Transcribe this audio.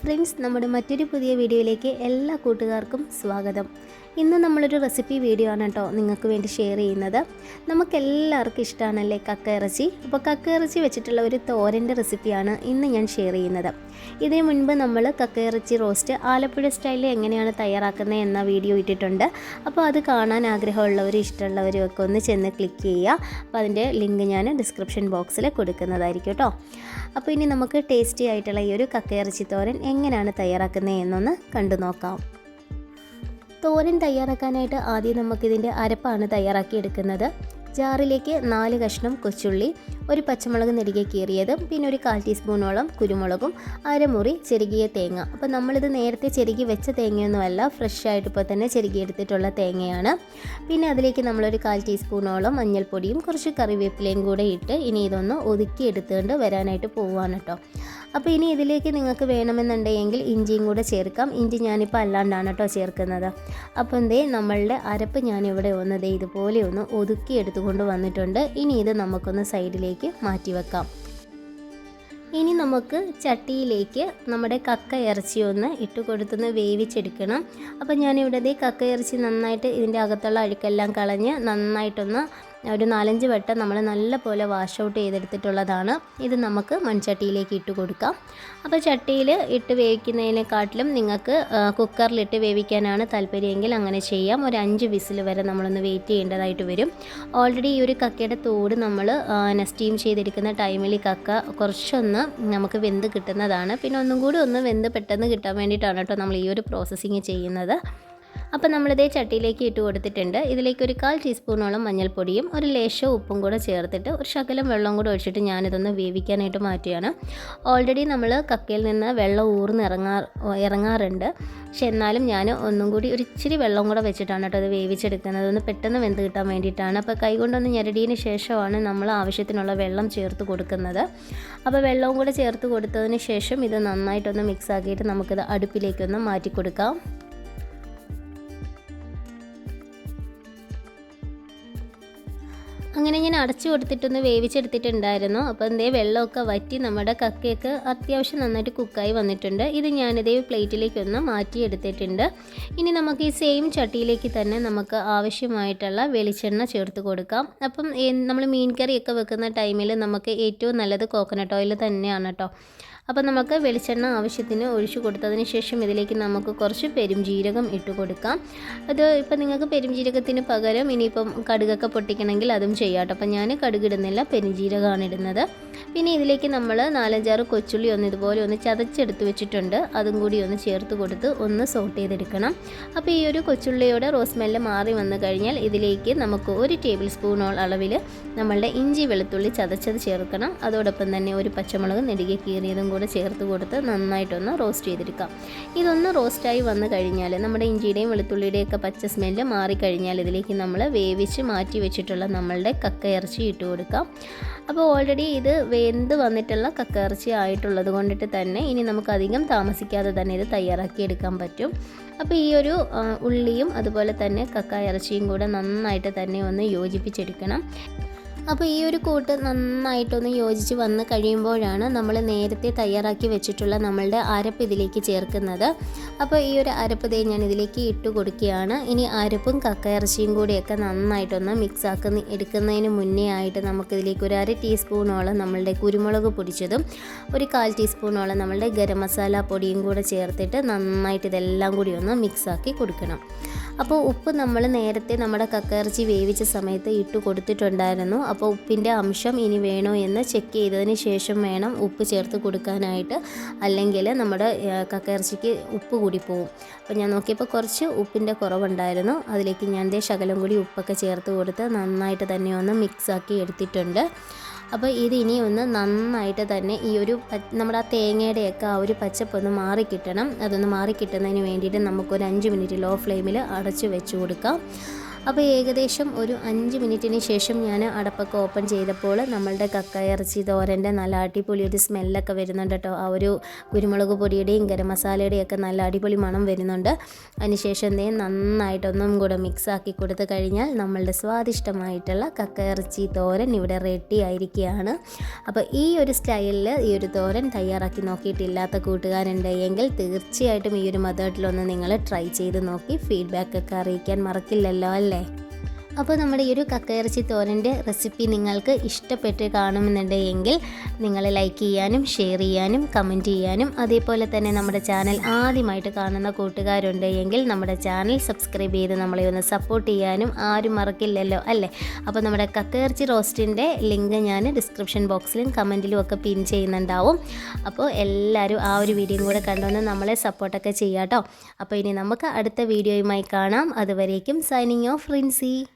Friends നമ്മുടെ മറ്റൊരു പുതിയ വീഡിയോയിലേക്ക് എല്ലാ കൂട്ടുകാർക്കും സ്വാഗതം. ഇന്ന് നമ്മളൊരു റെസിപ്പി വീഡിയോ ആണ് കേട്ടോ നിങ്ങൾക്ക് വേണ്ടി ഷെയർ ചെയ്യുന്നത്. നമുക്കെല്ലാവർക്കും ഇഷ്ടമാണല്ലേ കക്ക ഇറച്ചി അപ്പോൾ കക്ക ഇറച്ചി വെച്ചിട്ടുള്ള ഒരു തോരന്റെ റെസിപ്പിയാണ് ഇന്ന് ഞാൻ ഷെയർ ചെയ്യുന്നത്. ഇതിനു മുൻപ് നമ്മൾ കക്ക ഇറച്ചി റോസ്റ്റ് ആലപ്പുഴ സ്റ്റൈലിൽ എങ്ങനെയാണ് തയ്യാറാക്കുന്നത് എന്ന വീഡിയോ ഇട്ടിട്ടുണ്ട്. അപ്പോൾ അത് കാണാൻ ആഗ്രഹമുള്ളവരും ഇഷ്ടമുള്ളവരും ഒക്കെ ഒന്ന് ചെന്ന് ക്ലിക്ക് ചെയ്യുക. അപ്പോൾ അതിന്റെ ലിങ്ക് ഞാൻ ഡിസ്ക്രിപ്ഷൻ ബോക്സിൽ കൊടുക്കുന്നതായിരിക്കും കേട്ടോ. അപ്പോൾ ഇനി നമുക്ക് ടേസ്റ്റി ആയിട്ടുള്ള ഈ ഒരു കക്കയിറച്ചി തോരൻ എങ്ങനെയാണ് തയ്യാറാക്കുന്നത് എന്നൊന്ന് കണ്ടു നോക്കാം. തോരൻ തയ്യാറാക്കാനായിട്ട് ആദ്യം നമുക്കിതിന്റെ അരപ്പാണ് തയ്യാറാക്കി എടുക്കുന്നത് ജാറിലേക്ക് നാല് കഷ്ണം കൊച്ചുള്ളി ഒരു പച്ചമുളക് നെടുകെ കീറിയതും പിന്നെ ഒരു കാൽ ടീസ്പൂണോളം കുരുമുളകും അരമുറി ചെരുകിയ തേങ്ങ. അപ്പോൾ നമ്മളിത് നേരത്തെ ചെരുകി വെച്ച തേങ്ങയൊന്നുമല്ല ഫ്രഷ് ആയിട്ട് ഇപ്പോൾ തന്നെ ചെരുകിയെടുത്തിട്ടുള്ള തേങ്ങയാണ്. പിന്നെ അതിലേക്ക് നമ്മളൊരു കാൽ ടീസ്പൂണോളം മഞ്ഞൾപ്പൊടിയും കുറച്ച് കറിവേപ്പിലയും കൂടെ ഇട്ട് ഇനി ഇതൊന്ന് ഒതുക്കി എടുത്തുകൊണ്ട് വരാനായിട്ട് പോവുകയാണ് കേട്ടോ. അപ്പോൾ ഇനി ഇതിലേക്ക് നിങ്ങൾക്ക് വേണമെന്നുണ്ടെങ്കിൽ ഇഞ്ചിയും കൂടെ ചേർക്കാം. ഇഞ്ചി ഞാനിപ്പോൾ അല്ലാണ്ടാണ് കേട്ടോ ചേർക്കുന്നത്. അപ്പോൾ എന്തേ നമ്മളുടെ അരപ്പ് ഞാനിവിടെ ഒന്ന് ദേ ഇതുപോലെ ഒന്ന് ഒതുക്കി എടുത്തുകൊണ്ട് വന്നിട്ടുണ്ട്. ഇനി ഇത് നമുക്കൊന്ന് സൈഡിലേക്ക് മാറ്റി വെക്കാം. ഇനി നമുക്ക് ചട്ടിയിലേക്ക് നമ്മുടെ കക്ക ഇറച്ചി ഒന്ന് ഇട്ട് കൊടുത്തൊന്ന് വേവിച്ചെടുക്കണം. അപ്പോൾ ഞാനിവിടെ കക്ക ഇറച്ചി നന്നായിട്ട് ഇതിന്റെ അകത്തുള്ള അഴുക്കെല്ലാം കളഞ്ഞ് നന്നായിട്ടൊന്ന് ഒരു നാലഞ്ച് വട്ടം നമ്മൾ നല്ല പോലെ വാഷ് ഔട്ട് ചെയ്തെടുത്തിട്ടുള്ളതാണ്. ഇത് നമുക്ക് മൺചട്ടിയിലേക്ക് ഇട്ട് കൊടുക്കാം. അപ്പോൾ ചട്ടിയിൽ ഇട്ട് വേവിക്കുന്നതിനെക്കാട്ടിലും നിങ്ങൾക്ക് കുക്കറിലിട്ട് വേവിക്കാനാണ് താല്പര്യമെങ്കിൽ അങ്ങനെ ചെയ്യാം. ഒരു അഞ്ച് വിസിൽ വരെ നമ്മളൊന്ന് വെയിറ്റ് ചെയ്യേണ്ടതായിട്ട് വരും. ഓൾറെഡി ഈ ഒരു കക്കയുടെ തോട് നമ്മൾ സ്റ്റീം ചെയ്തെടുക്കുന്ന ടൈമിൽ കക്ക കുറച്ചൊന്ന് നമുക്ക് വെന്ത് കിട്ടുന്നതാണ്. പിന്നെ ഒന്നും കൂടി ഒന്ന് വെന്ത് പെട്ടെന്ന് കിട്ടാൻ വേണ്ടിയിട്ടാണ് കേട്ടോ നമ്മൾ ഈ ഒരു പ്രോസസ്സിങ് ചെയ്യുന്നത്. അപ്പോൾ നമ്മളിതേ ചട്ടിയിലേക്ക് ഇട്ട് കൊടുത്തിട്ടുണ്ട്. ഇതിലേക്ക് ഒരു കാൽ ടീസ്പൂണോളം മഞ്ഞൾപ്പൊടിയും ഒരു ലേശം ഉപ്പും കൂടെ ചേർത്തിട്ട് ഒരു ശകലം വെള്ളം കൂടെ ഒഴിച്ചിട്ട് ഞാനിതൊന്ന് വേവിക്കാനായിട്ട് മാറ്റുകയാണ്. ഓൾറെഡി നമ്മൾ കക്കയിൽ നിന്ന് വെള്ളം ഊർന്ന് ഇറങ്ങാ ഇറങ്ങാറുണ്ട്. പക്ഷെ എന്നാലും ഞാൻ ഒന്നും കൂടി ഒരു ഇച്ചിരി വെള്ളം കൂടെ വെച്ചിട്ടാണ് കേട്ടോ അത് വേവിച്ചെടുക്കുന്നത്. ഒന്ന് പെട്ടെന്ന് വെന്ത് കിട്ടാൻ വേണ്ടിയിട്ടാണ്. അപ്പോൾ കൈകൊണ്ടൊന്ന് ഞെരടിയതിന് ശേഷമാണ് നമ്മൾ ആവശ്യത്തിനുള്ള വെള്ളം ചേർത്ത് കൊടുക്കുന്നത്. അപ്പോൾ വെള്ളവും കൂടെ ചേർത്ത് കൊടുത്തതിന് ശേഷം ഇത് നന്നായിട്ടൊന്ന് മിക്സ് ആക്കിയിട്ട് നമുക്കിത് അടുപ്പിലേക്കൊന്ന് മാറ്റി കൊടുക്കാം അങ്ങനെ ഞാൻ അടച്ചു കൊടുത്തിട്ടൊന്ന് വേവിച്ചെടുത്തിട്ടുണ്ടായിരുന്നു. അപ്പോൾ എന്തേ വെള്ളമൊക്കെ വറ്റി നമ്മുടെ കക്കയൊക്കെ അത്യാവശ്യം നന്നായിട്ട് കുക്കായി വന്നിട്ടുണ്ട്. ഇത് ഞാനിതേ പ്ലേറ്റിലേക്കൊന്ന് മാറ്റിയെടുത്തിട്ടുണ്ട്. ഇനി നമുക്ക് ഈ സെയിം ചട്ടിയിലേക്ക് തന്നെ നമുക്ക് ആവശ്യമായിട്ടുള്ള വെളിച്ചെണ്ണ ചേർത്ത് കൊടുക്കാം. അപ്പം നമ്മൾ മീൻ കറിയൊക്കെ വെക്കുന്ന ടൈമിൽ നമുക്ക് ഏറ്റവും നല്ലത് കോക്കനട്ട് ഓയിൽ തന്നെയാണ് കേട്ടോ അപ്പോൾ നമുക്ക് വെളിച്ചെണ്ണ ആവശ്യത്തിന് ഒഴിച്ചു കൊടുത്തതിന് ശേഷം ഇതിലേക്ക് നമുക്ക് കുറച്ച് പെരുംജീരകം ഇട്ട് കൊടുക്കാം. അത് ഇപ്പം നിങ്ങൾക്ക് പെരുംജീരകത്തിന് പകരം ഇനിയിപ്പം കടുകൊക്കെ പൊട്ടിക്കണമെങ്കിൽ അതും ചെയ്യാം കേട്ടോ. അപ്പം ഞാൻ കടുകിടുന്നില്ല പെരും പെരുംജീരകമാണ് ഇടുന്നത്. പിന്നെ ഇതിലേക്ക് നമ്മൾ നാലഞ്ചാറ് കൊച്ചുള്ളി ഒന്ന് ഇതുപോലെ ഒന്ന് ചതച്ചെടുത്ത് വെച്ചിട്ടുണ്ട്. അതും കൂടി ഒന്ന് ചേർത്ത് കൊടുത്ത് ഒന്ന് സോട്ട് ചെയ്തെടുക്കണം. അപ്പോൾ ഈ ഒരു കൊച്ചുള്ളിയോടെ റോസ്മെല്ല് മാറി വന്നു കഴിഞ്ഞാൽ ഇതിലേക്ക് നമുക്ക് ഒരു ടേബിൾ സ്പൂണോൾ അളവിൽ നമ്മളുടെ ഇഞ്ചി വെളുത്തുള്ളി ചതച്ചത് ചേർക്കണം. അതോടൊപ്പം തന്നെ ഒരു പച്ചമുളക് നെടുകെ കീറിയതും കൂടെ ചേർത്ത് കൊടുത്ത് നന്നായിട്ടൊന്ന് റോസ്റ്റ് ചെയ്തെടുക്കാം. ഇതൊന്ന് റോസ്റ്റായി വന്നു കഴിഞ്ഞാൽ നമ്മുടെ ഇഞ്ചിയുടെയും വെളുത്തുള്ളിയുടെയും ഒക്കെ പച്ച സ്മെല്ല് മാറിക്കഴിഞ്ഞാൽ ഇതിലേക്ക് നമ്മൾ വേവിച്ച് മാറ്റി വെച്ചിട്ടുള്ള നമ്മളുടെ കക്ക ഇറച്ചി ഇട്ട് കൊടുക്കാം. അപ്പോൾ ഓൾറെഡി ഇത് വെന്ത് വന്നിട്ടുള്ള കക്കയിറച്ചി ആയിട്ടുള്ളത് കൊണ്ടിട്ട് തന്നെ ഇനി നമുക്ക് അധികം താമസിക്കാതെ തന്നെ ഇത് തയ്യാറാക്കി എടുക്കാൻ പറ്റും. അപ്പോൾ ഈ ഒരു ഉള്ളിയും അതുപോലെ തന്നെ കക്ക ഇറച്ചിയും കൂടെ നന്നായിട്ട് തന്നെ ഒന്ന് യോജിപ്പിച്ചെടുക്കണം. അപ്പോൾ ഈ ഒരു കൂട്ട് നന്നായിട്ടൊന്ന് യോജിച്ച് വന്ന് കഴിയുമ്പോഴാണ് നമ്മൾ നേരത്തെ തയ്യാറാക്കി വെച്ചിട്ടുള്ള നമ്മളുടെ അരപ്പ് ഇതിലേക്ക് ചേർക്കുന്നത്. അപ്പോൾ ഈ ഒരു അരപ്പ് തേ ഞാൻ ഇതിലേക്ക് ഇട്ട് കൊടുക്കുകയാണ്. ഇനി അരപ്പും കക്കയിറച്ചിയും കൂടിയൊക്കെ നന്നായിട്ടൊന്ന് മിക്സ് ആക്കുന്ന എടുക്കുന്നതിന് മുന്നേ ആയിട്ട് നമുക്കിതിലേക്ക് ഒരു അര ടീസ്പൂണോളം നമ്മളുടെ കുരുമുളക് പൊടിച്ചതും ഒരു കാൽ ടീസ്പൂണോളം നമ്മളുടെ ഗരം മസാല പൊടിയും കൂടെ ചേർത്തിട്ട് നന്നായിട്ട് ഇതെല്ലാം കൂടി ഒന്ന് മിക്സ് ആക്കി കൊടുക്കണം. അപ്പോൾ ഉപ്പ് നമ്മൾ നേരത്തെ നമ്മുടെ കക്കയിറച്ചി വേവിച്ച സമയത്ത് ഇട്ട് കൊടുത്തിട്ടുണ്ടായിരുന്നു. അപ്പോൾ ഉപ്പിന്റെ അംശം ഇനി വേണോ എന്ന് ചെക്ക് ചെയ്തതിന് ശേഷം വേണം ഉപ്പ് ചേർത്ത് കൊടുക്കാനായിട്ട്. അല്ലെങ്കിൽ നമ്മുടെ കക്കയിറച്ചിക്ക് ഉപ്പ് കൂടി പോവും അപ്പോൾ ഞാൻ നോക്കിയപ്പോൾ കുറച്ച് ഉപ്പിന്റെ കുറവുണ്ടായിരുന്നു. അതിലേക്ക് ഞാൻ ദേ ശകലം കൂടി ഉപ്പൊക്കെ ചേർത്ത് കൊടുത്ത് നന്നായിട്ട് തന്നെ ഒന്ന് മിക്സാക്കി എടുത്തിട്ടുണ്ട്. അപ്പോൾ ഇത് ഇനി ഒന്ന് നന്നായിട്ട് തന്നെ ഈ ഒരു നമ്മുടെ ആ തേങ്ങയുടെയൊക്കെ ആ ഒരു പച്ചപ്പ് ഒന്ന് മാറിക്കിട്ടണം അതൊന്ന് മാറിക്കിട്ടുന്നതിന് വേണ്ടിയിട്ട് നമുക്കൊരു അഞ്ച് മിനിറ്റ് ലോ ഫ്ലെയിമിൽ അടച്ച് വെച്ച് കൊടുക്കാം. അപ്പോൾ ഏകദേശം ഒരു അഞ്ച് മിനിറ്റിന് ശേഷം ഞാൻ അടപ്പൊക്കെ ഓപ്പൺ ചെയ്തപ്പോൾ നമ്മളുടെ കക്ക ഇറച്ചി തോരന്റെ നല്ല അടിപൊളി ഒരു സ്മെല്ലൊക്കെ വരുന്നുണ്ട് കേട്ടോ. ആ ഒരു കുരുമുളക് പൊടിയുടെയും ഗരം മസാലയുടെയും ഒക്കെ നല്ല അടിപൊളി മണം വരുന്നുണ്ട്. അതിനുശേഷം എന്തേ നന്നായിട്ടൊന്നും കൂടെ മിക്സ് ആക്കി കൊടുത്തു കഴിഞ്ഞാൽ നമ്മളുടെ സ്വാദിഷ്ടമായിട്ടുള്ള കക്ക ഇറച്ചി തോരൻ ഇവിടെ റെഡി ആയിരിക്കുകയാണ്. അപ്പോൾ ഈ ഒരു സ്റ്റൈലിൽ ഈ ഒരു തോരൻ തയ്യാറാക്കി നോക്കിയിട്ടില്ലാത്ത കൂട്ടുകാരുണ്ടെങ്കിൽ തീർച്ചയായിട്ടും ഈ ഒരു മെത്തേഡിലൊന്ന് നിങ്ങൾ ട്രൈ ചെയ്ത് നോക്കി. ഫീഡ്ബാക്ക് ഒക്കെ അറിയിക്കാൻ മറക്കില്ലല്ലോ അല്ലേ? Chile. അപ്പോൾ നമ്മുടെ ഈ ഒരു കക്കയിറച്ചി തോരന്റെ റെസിപ്പി നിങ്ങൾക്ക് ഇഷ്ടപ്പെട്ട് കാണുമെന്നുണ്ടെങ്കിൽ നിങ്ങൾ ലൈക്ക് ചെയ്യാനും ഷെയർ ചെയ്യാനും കമന്റ് ചെയ്യാനും അതേപോലെ തന്നെ നമ്മുടെ ചാനൽ ആദ്യമായിട്ട് കാണുന്ന കൂട്ടുകാരുണ്ടെങ്കിൽ നമ്മുടെ ചാനൽ സബ്സ്ക്രൈബ് ചെയ്ത് നമ്മളെ ഒന്ന് സപ്പോർട്ട് ചെയ്യാനും ആരും മറക്കില്ലല്ലോ അല്ലേ? അപ്പോൾ നമ്മുടെ കക്കയിറച്ചി റോസ്റ്റിന്റെ ലിങ്ക് ഞാൻ ഡിസ്ക്രിപ്ഷൻ ബോക്സിലും കമന്റിലും ഒക്കെ പിൻ ചെയ്യുന്നുണ്ടാവും. അപ്പോൾ എല്ലാവരും ആ ഒരു വീഡിയോയും കൂടെ കണ്ടുവന്ന് നമ്മളെ സപ്പോർട്ടൊക്കെ ചെയ്യാം കേട്ടോ. അപ്പോൾ ഇനി നമുക്ക് അടുത്ത വീഡിയോയുമായി കാണാം. അതുവരേക്കും സൈനിങ് ഓഫ് റിൻസി.